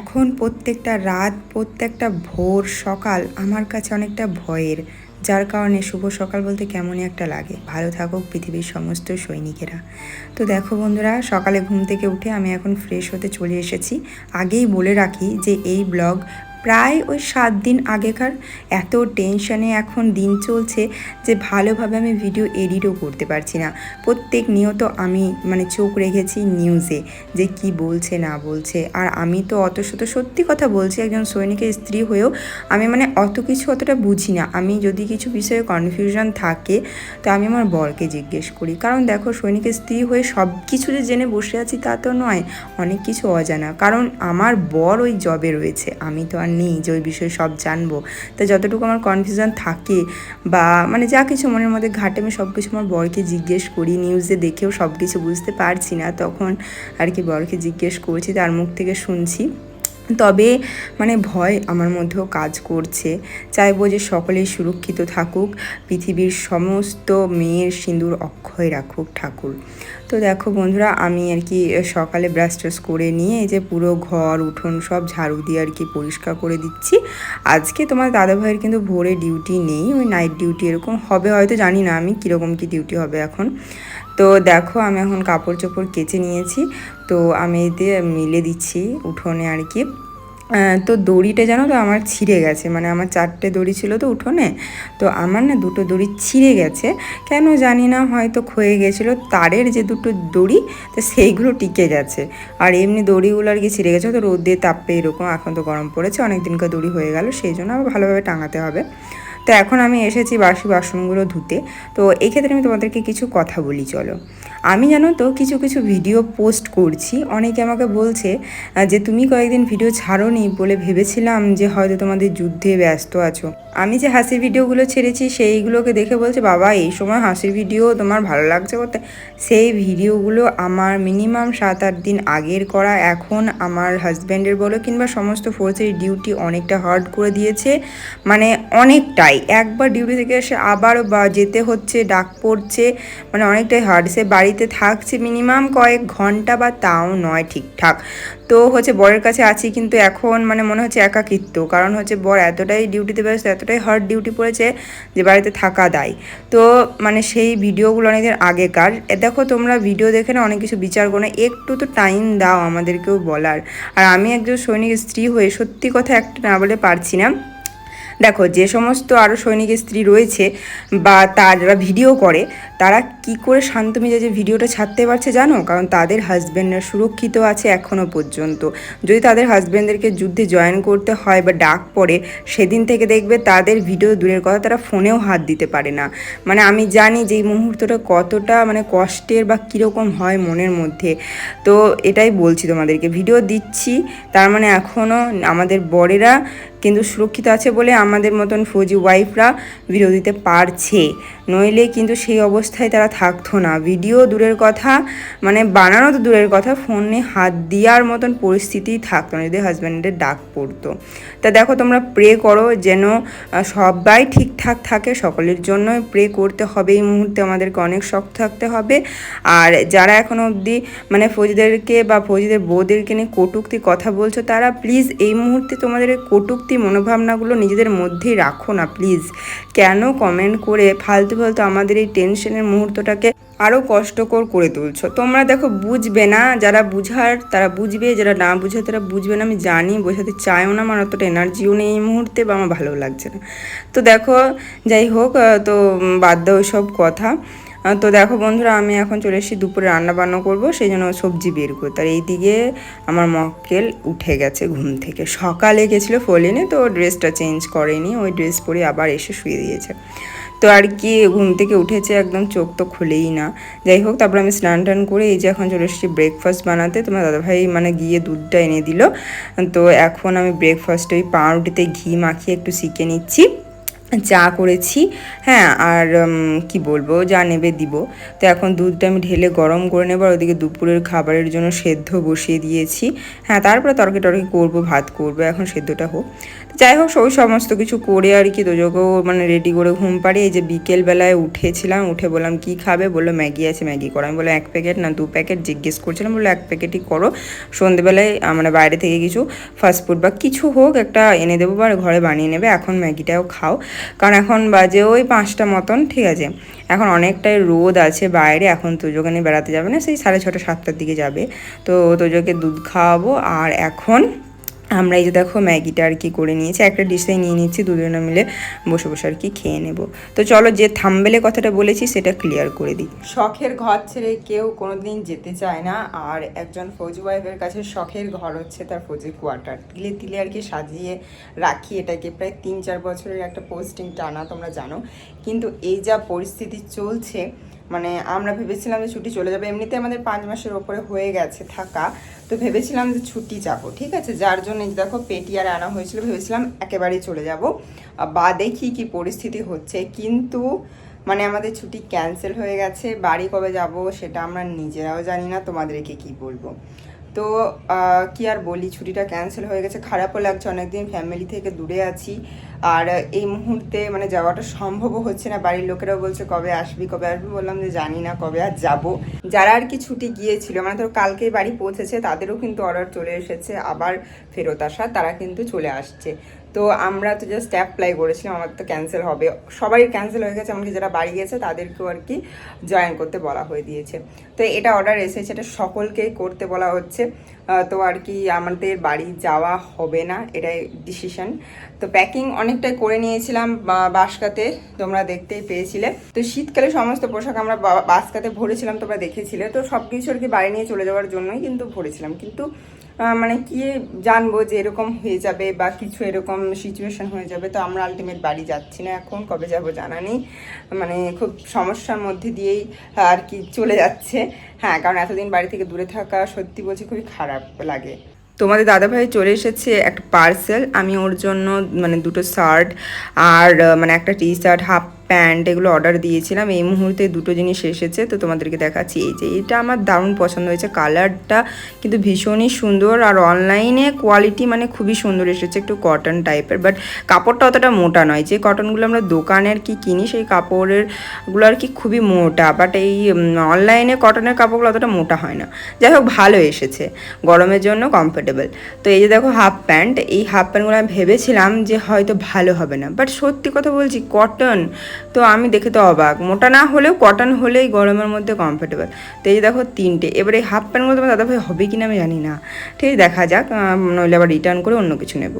এখন প্রত্যেকটা রাত, প্রত্যেকটা ভোর, সকাল আমার কাছে অনেকটা ভয়ের। যার কারণে শুভ সকাল বলতে কেমনই একটা লাগে। ভালো থাকুক পৃথিবীর সমস্ত সৈনিকেরা। তো দেখো বন্ধুরা, সকালে ঘুম থেকে উঠে আমি এখন ফ্রেশ হতে চলে এসেছি। আগেই বলে রাখি যে এই ব্লগ প্রায় ওই সাত দিন আগেকার এত টেনশনে এখন দিন চলছে যে ভালোভাবে আমি ভিডিও এডিটও করতে পারছি না। প্রত্যেক নিয়ত আমি মানে চোখ রেখেছি নিউজে যে কি বলছে, না বলছে। আর আমি তো অত শত সত্যি কথা বলছি, একজন সৈনিকের স্ত্রী হয়েও আমি মানে অত কিছু অতটা বুঝি না। আমি যদি কিছু বিষয়ে কনফিউশন থাকে, তো আমি আমার বরকে জিজ্ঞেস করি। কারণ দেখো, সৈনিকের স্ত্রী হয়ে সব কিছু যে জেনে বসে আছি তা তো নয়, অনেক কিছু অজানা। কারণ আমার বর ওই জবে রয়েছে, আমি তো আর নেই যে ওই বিষয়ে সব জানব। তো যতটুকু আমার কনফিউশন থাকে বা মানে যা কিছু মনের মধ্যে ঘাটে, আমি সব কিছু আমার বরকে জিজ্ঞেস করি নিউজে দেখেও সব কিছু বুঝতে পারছি না। তখন আর কি বরকে জিজ্ঞেস করছি, তার মুখ থেকে শুনছি। তবে মানে ভয় আমার মধ্যেও কাজ করছে। চাইব যে সকলেই সুরক্ষিত থাকুক, পৃথিবীর সমস্ত মেয়ের সিঁদুর অক্ষয় রাখুক ঠাকুর। তো দেখো বন্ধুরা, আমি আর কি সকালে ব্রাশ ট্রাশ করে নিয়ে এই যে পুরো ঘর, উঠোন সব ঝাড়ু দিয়ে আর কি পরিষ্কার করে দিচ্ছি। আজকে তোমার দাদাভাইয়ের কিন্তু ভোরে ডিউটি নেই, ওই নাইট ডিউটি এরকম হবে, হয়তো জানি না আমি কীরকম কী ডিউটি হবে এখন। তো দেখো আমি এখন কাপড় চোপড় কেচে নিয়েছি। তো আমি এতে মিলে দিচ্ছি উঠোনে আর কি। তো দড়িটা জানো তো আমার ছিঁড়ে গেছে মানে আমার চারটে দড়ি ছিল তো উঠোনে, তো আমার না দুটো দড়ি ছিঁড়ে গেছে। কেন জানি না, হয়তো ক্ষয়ে গেছিল, তারের যে দুটো দড়ি, তো সেইগুলো টিকে গেছে। আর এমনি দড়িগুলো আর কি ছিঁড়ে গেছে তো রোদ দিয়ে তাপে এরকম, এখন তো গরম পড়েছে অনেক দিনকার দড়ি হয়ে গেল, সেই জন্য আবার ভালোভাবে টাঙাতে হবে। তো এখন আমি এসেছি বাসি বাসনগুলো ধুতে। তো এই ক্ষেত্রে আমি তোমাদেরকে কিছু কথা বলি, চলো। আমি জানো তো কিছু কিছু ভিডিও পোস্ট করছি। অনেকে আমাকে বলছে যে তুমি কয়েকদিন ভিডিও ছাড়ো নি বলে ভেবেছিলাম যে হয়তো তোমাদের যুদ্ধে ব্যস্ত আছো। আমি যে হাসির ভিডিওগুলো ছেড়েছি সেইগুলোকে দেখে বলছে, বাবা, এই সময় হাসির ভিডিও তোমার ভালো লাগছে করতে সেই ভিডিওগুলো আমার মিনিমাম সাত আট দিন আগের করা। এখন আমার হাজব্যান্ডের বলো কিংবা সমস্ত ফোর্সের ডিউটি অনেকটা হার্ড করে দিয়েছে। মানে অনেকটাই। একবার ডিউটি থেকে এসে আবার বা যেতে হচ্ছে, ডাক পড়ছে মানে অনেকটাই হার্ড সে বাড়িতে থাকছে মিনিমাম কয়েক ঘণ্টা বা তাও নয় ঠিকঠাক। তো হচ্ছে বরের কাছে আছি, কিন্তু এখন মানে মনে হচ্ছে একাকিত্ব। কারণ হচ্ছে বর এতটাই ডিউটিতে ব্যস্ত, এতটাই হার্ড ডিউটি পড়েছে যে বাড়িতে থাকা দায়। তো মানে সেই ভিডিওগুলো অনেকদিন আগেকার। দেখো তোমরা ভিডিও দেখে না অনেক কিছু বিচার করো একটু তো টাইম দাও আমাদেরকেও বলার। আর আমি একজন সৈনিক স্ত্রী হয়ে সত্যি কথা একটা না বলে পারছি না। দেখো, যে সমস্ত আরও সৈনিকের স্ত্রী রয়েছে বা তার ভিডিও করে, তারা কি করে শান্ত মেজাজে ভিডিওটা ছাড়তে পারছে জানো? কারণ তাদের হাজব্যান্ডরা সুরক্ষিত আছে এখনও পর্যন্ত। যদি তাদের হাজব্যান্ডদেরকে যুদ্ধে জয়েন করতে হয় বা ডাক পড়ে, সেদিন থেকে দেখবে তাদের ভিডিও দূরের কথা, তারা ফোনেও হাত দিতে পারে না। মানে আমি জানি যে এই মুহূর্তটা কতটা মানে কষ্টের বা কীরকম হয় মনের মধ্যে। তো এটাই বলছি তোমাদেরকে ভিডিও দিচ্ছি, তার মানে এখনও আমাদের বরেরা কিন্তু সুরক্ষিত আছে বলে আমাদের মতন ফৌজি ওয়াইফরা ভিডিও দিতে পারছে। নইলে কিন্তু সেই অবস্থায় তারা থাকতো না। ভিডিও দূরের কথা মানে বানানো তো দূরের কথা ফোনে হাত দেওয়ার মতন পরিস্থিতি থাকতো না, যদি হাজব্যান্ডের ডাক পড়তো। তা দেখো, তোমরা প্রে করো যেন সবাই ঠিকঠাক থাকে, সকলের জন্য প্রে করতে হবে। এই মুহূর্তে আমাদেরকে অনেক শক্ত থাকতে হবে। আর যারা এখনও অবধি মানে ফৌজিদেরকে বা ফৌজিদের বউদেরকে নিয়ে কটুক্তি কথা বলছো, তারা প্লিজ এই মুহূর্তে তোমাদের এই কটুক্তি মনোভাবনাগুলো নিজেদের মধ্যেই রাখো না প্লিজ কেন কমেন্ট করে ফালতু ফালতু আমাদের এই টেনশনের মুহূর্তটাকে আরও কষ্টকর করে তুলছো? তোমরা দেখো, বুঝবে না, যারা বুঝার তারা বুঝবে, যারা না বুঝে তারা বুঝবে না, আমি জানি, বোঝাতে চাইও না, আমার অতটা এনার্জিও নেই এই মুহূর্তে বা আমার ভালো লাগছে না। তো দেখো, যাই হোক তো বাদ দাও সব কথা। তো দেখো বন্ধুরা, আমি এখন চলে এসেছি দুপুরে রান্না বান্না করব, সেই জন্য সবজি বের করতে। আর এইদিকে আমার মক্কেল উঠে গেছে ঘুম থেকে। সকালে গেছিল ফলিনে, তো ড্রেসটা চেঞ্জ করেনি, ওই ড্রেস পরে আবার এসে শুয়ে দিয়েছে। তো আর কি, ঘুম থেকে উঠেছে, একদম চোখ তো খুলেই না। যাই হোক, তারপর আমি স্নান টান করে এই যে এখন চলে এসেছি ব্রেকফাস্ট বানাতে। তোমার দাদাভাই মানে গিয়ে দুধটা এনে দিল। তো এখন আমি ব্রেকফাস্টে ওই পাউরুটিতে ঘি মাখিয়ে একটু শিখে নিচ্ছি। চা করেছি হ্যাঁ আর কি বলব, যা নেবে দিব। তো এখন দুধটা আমি ঢেলে গরম করে নেব, আর ওদিকে দুপুরের খাবারের জন্য সেদ্ধ বসিয়ে দিয়েছি। হ্যাঁ তারপরে তরকি টরকি করব, ভাত করব, এখন সেদ্ধটা হোক। যাই হোক ওই সমস্ত কিছু করে আর কি তোজোকেও মানে রেডি করে ঘুম পাড়িয়ে এই যে বিকেলবেলায় উঠেছিলাম, উঠে বললাম, কি খাবে? বলল, ম্যাগি আছে, ম্যাগি করো। আমি বললাম, এক প্যাকেট না, দু প্যাকেট? জিজ্ঞেস করছিলাম, বলল, এক প্যাকেটই করো। সন্ধেবেলায় মানে বাইরে থেকে কিছু ফাস্টফুড বা কিছু হোক একটা এনে দেবো বা ঘরে বানিয়ে নেবে, এখন ম্যাগিটাও খাও। কারণ এখন বাজে ওই পাঁচটা মতন, ঠিক আছে? এখন অনেকটাই রোদ আছে বাইরে, এখন তোজোকে নিয়ে বেড়াতে যাবে না, সেই সাড়ে ছটা, সাতটার দিকে যাবে। তো তোজোকে দুধ খাওয়াবো, আর এখন আমরা এই যে দেখো ম্যাগিটা আর কি করে নিয়েছি, একটা ডিশে নিয়ে নিচ্ছি, দুজনে মিলে বসে বসে আর কি খেয়ে নেব। তো চলো যে থাম্বেলে কথাটা বলেছি সেটা ক্লিয়ার করে দিই। শখের ঘর ছেড়ে কেউ কোনোদিন যেতে চায় না, আর একজন ফৌজি ওয়াইফের কাছে শখের ঘর হচ্ছে তার ফৌজি কোয়ার্টার তিলে তিলে আর কি সাজিয়ে রাখি, এটাকে প্রায় তিন চার বছরের একটা পোস্টিং টানা তোমরা জানো। কিন্তু এই যা পরিস্থিতি চলছে মানে আমরা ভেবেছিলাম যে ছুটি চলে যাবে। এমনিতে আমাদের পাঁচ মাসের ওপরে হয়ে গেছে থাকা। তো ভেবেছিলাম যে ছুটি যাব, ঠিক আছে? যার জন্য দেখো পেটিয়ার আনা হয়েছিল, ভেবেছিলাম একেবারেই চলে যাব। বা দেখি কি পরিস্থিতি হচ্ছে? কিন্তু মানে আমাদের ছুটি ক্যান্সেল হয়ে গেছে। বাড়ি কবে যাব সেটা আমরা নিজেরাও জানি না, তোমাদেরকে কি বলব? তো কি আর বলি, ছুটিটা ক্যান্সেল হয়ে গেছে। খারাপও লাগছে, অনেকদিন ফ্যামিলি থেকে দূরে আছি। আর এই মুহূর্তে মানে যাওয়াটা সম্ভবও হচ্ছে না। বাড়ির লোকেরাও বলছে, কবে আসবি কবে আসবি? বললাম যে, জানি না, কবে আর যাব। যারা আর কি ছুটি গিয়েছিল মানে ধরো কালকেই বাড়ি পৌঁছেছে, তাদেরও কিন্তু অর্ডার চলে এসেছে। আবার ফেরত আসা তারা কিন্তু চলে আসছে। তো আমরা তো জাস্ট অ্যাপ্লাই করেছিলাম, আমার তো ক্যান্সেল হবে। সবাই ক্যান্সেল হয়ে গেছে, এমনকি যারা বাড়ি গেছে তাদেরকেও আর কি জয়েন করতে বলা হয়ে দিয়েছে। তো এটা অর্ডার এসেছে, এটা সকলকেই করতে বলা হচ্ছে। তো আর কি আমাদের বাড়ি যাওয়া হবে না, এটাই ডিসিশন তো প্যাকিং অনেকটাই করে নিয়েছিলাম বাসকাতে তোমরা দেখতেই পেয়েছিলে। তো শীতকালে সমস্ত পোশাক আমরা বাসকাতে ভরেছিলাম, তোমরা দেখেছিলে। তো সব কিছু আর কি বাড়ি নিয়ে চলে যাওয়ার জন্যই কিন্তু ভরেছিলাম। কিন্তু মানে কি জানব যে এরকম হয়ে যাবে বা কিছু এরকম সিচুয়েশন হয়ে যাবে, তো আমরা আলটিমেট বাড়ি যাচ্ছি না এখন, কবে যাব জানা নেই। মানে খুব সমস্যার মধ্যে দিয়েই আর কি চলে যাচ্ছে। হ্যাঁ কারণ এতদিন বাড়ি থেকে দূরে থাকা সত্যি বলছি খুবই খারাপ লাগে। তোমাদের দাদাভাই চলে এসেছে একটা পার্সেল আমি ওর জন্য মানে দুটো শার্ট আর মানে একটা টি শার্ট হাফ প্যান্ট এগুলো অর্ডার দিয়েছিলাম। এই মুহূর্তে দুটো জিনিস এসেছে, তো তোমাদেরকে দেখাচ্ছি। এই যে, এটা আমার দারুণ পছন্দ হয়েছে কালারটা, কিন্তু ভীষণই সুন্দর আর অনলাইনে কোয়ালিটি মানে খুবই সুন্দর এসেছে, একটু কটন টাইপের বাট কাপড়টা অতটা মোটা নয়, যে কটনগুলো আমরা দোকানের কি কিনি, সেই কাপড়েরগুলো আর কি খুবই মোটা। বাট এই অনলাইনে কটনের কাপড়গুলো অতটা মোটা হয় না। যাই হোক, ভালো এসেছে, গরমের জন্য কমফোর্টেবল তো এই যে দেখো হাফ প্যান্ট এই হাফ প্যান্টগুলো আমি ভেবেছিলাম যে হয়তো ভালো হবে না। বাট সত্যি কথা বলছি কটন তো আমি দেখে তো অবাক। মোটা না হলেও কটন হলেই গরমের মধ্যে কমফোর্টেবল তো এই দেখো তিনটে। এবার হাফ প্যান্টগুলো তোমার দাদাভাই হবে কি না আমি জানি না। ঠিক দেখা যাক। নইলে আবার রিটার্ন করে অন্য কিছু নেব।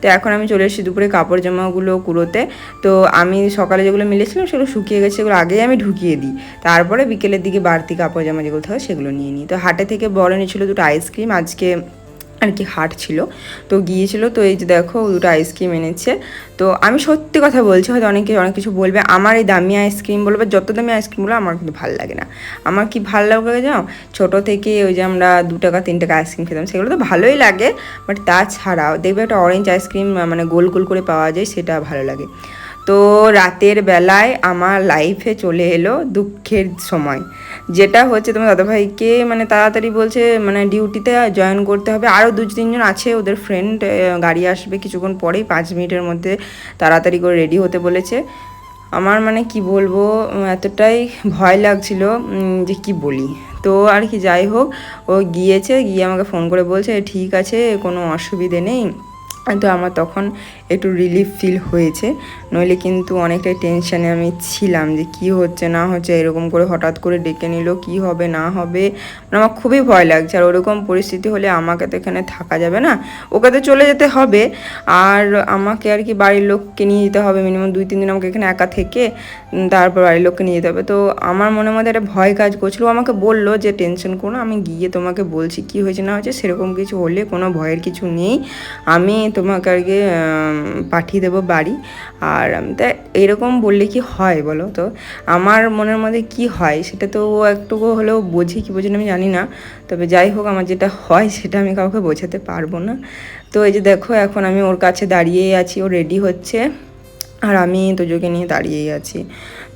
তো এখন আমি চলে এসেছি দুপুরে কাপড় জামাগুলো কুড়োতে। তো আমি সকালে যেগুলো মিলেছিলাম সেগুলো শুকিয়ে গেছে, সেগুলো আগেই আমি ঢুকিয়ে দিই। তারপরে বিকেলের দিকে বাড়তি কাপড় জামা যেগুলো থাকে সেগুলো নিয়ে নিই। তো হাটে থেকে বড় এনেছিল দুটো আইসক্রিম আজকে আর কি হাট ছিল। তো গিয়েছিল, তো এই যে দেখো দুটো আইসক্রিম এনেছে। তো আমি সত্যি কথা বলছি, হয়তো অনেকে অনেক কিছু বলবে, আমার এই দামি আইসক্রিম বলবে যত দামি আইসক্রিমগুলো আমার কিন্তু ভালো লাগে না। আমার কি ভালো লাগে জানো? ছোটো থেকে ওই যে আমরা দু টাকা, তিন টাকা আইসক্রিম খেতাম, সেগুলো তো ভালোই লাগে, বাট তাছাড়াও দেখবে একটা অরেঞ্জ আইসক্রিম মানে গোল গোল করে পাওয়া যায়, সেটা ভালো লাগে। তো রাতের বেলায় আমার লাইফে চলে এলো দুঃখের সময়। যেটা হচ্ছে তোমার দাদাভাইকে মানে তাড়াতাড়ি বলছে মানে ডিউটিতে জয়েন করতে হবে। আরও দু তিনজন আছে, ওদের ফ্রেন্ড গাড়ি আসবে কিছুক্ষণ পরেই, পাঁচ মিনিটের মধ্যে তাড়াতাড়ি করে রেডি হতে বলেছে। আমার মানে কি বলব, এতটাই ভয় লাগছিল যে কি বলি। তো আর কি, যাই হোক, ও গিয়েছে, গিয়ে আমাকে ফোন করে বলছে ঠিক আছে, কোনো অসুবিধে নেই। তো আমার তখন একটু রিলিফ ফিল হয়েছে। নইলে কিন্তু অনেকটাই টেনশানে আমি ছিলাম যে কি হচ্ছে, না হচ্ছে, এরকম করে হঠাৎ করে ডেকে নিল, কি হবে, না হবে। মানে আমার খুবই ভয় লাগছে। আর ওরকম পরিস্থিতি হলে আমাকে তো এখানে থাকা যাবে না। ওকে তো চলে যেতে হবে। আর আমাকে আর কি বাড়ির লোককে নিয়ে যেতে হবে। মিনিমাম দুই, তিন দিন আমাকে এখানে একা থেকে তারপর বাড়ির লোককে নিয়ে যেতে হবে। তো আমার মনের মধ্যে একটা ভয় কাজ করছিল। আমাকে বলল যে টেনশন করো আমি গিয়ে তোমাকে বলছি কি হয়েছে, না হয়েছে, সেরকম কিছু হলে কোনো ভয়ের কিছু নেই। আমি তোমাকে আর কি পাঠিয়ে দেবো বাড়ি। আর তা এরকম বললে কি হয় বলো তো? আমার মনের মধ্যে কি হয় সেটা তো ও একটুকু হলেও বোঝে কি বোঝে আমি জানি না। তবে যাই হোক, আমার যেটা হয় সেটা আমি কাউকে বোঝাতে পারব না। তো এই যে দেখো, এখন আমি ওর কাছে দাঁড়িয়ে আছি, ও রেডি হচ্ছে। আর আমি তোজোকে নিয়ে দাঁড়িয়েই আছি।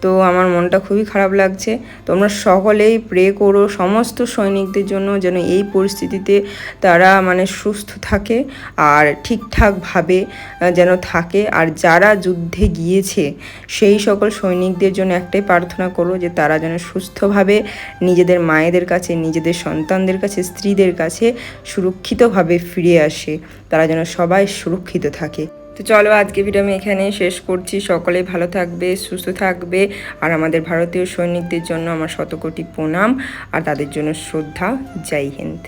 তো আমার মনটা খুবই খারাপ লাগছে। তোমরা সকলেই প্রে করো, সমস্ত সৈনিকদের জন্য যেন এই পরিস্থিতিতে তারা মানে সুস্থ থাকে আর ঠিকঠাকভাবে যেন থাকে। আর যারা যুদ্ধে গিয়েছে, সেই সকল সৈনিকদের জন্য একটাই প্রার্থনা করো যে তারা যেন সুস্থভাবে নিজেদের মায়েদের কাছে, নিজেদের সন্তানদের কাছে, স্ত্রীদের কাছে সুরক্ষিতভাবে ফিরে আসে। তারা যেন সবাই সুরক্ষিত থাকে। তো চলো আজকে ভিডিও আমি এখানে শেষ করছি। সকলে ভালো থাকবে, সুস্থ থাকবে। আর আমাদের ভারতীয় সৈনিকদের জন্য আমার শতকোটি প্রণাম। আর তাদের জন্য শ্রদ্ধা। জয় হিন্দ।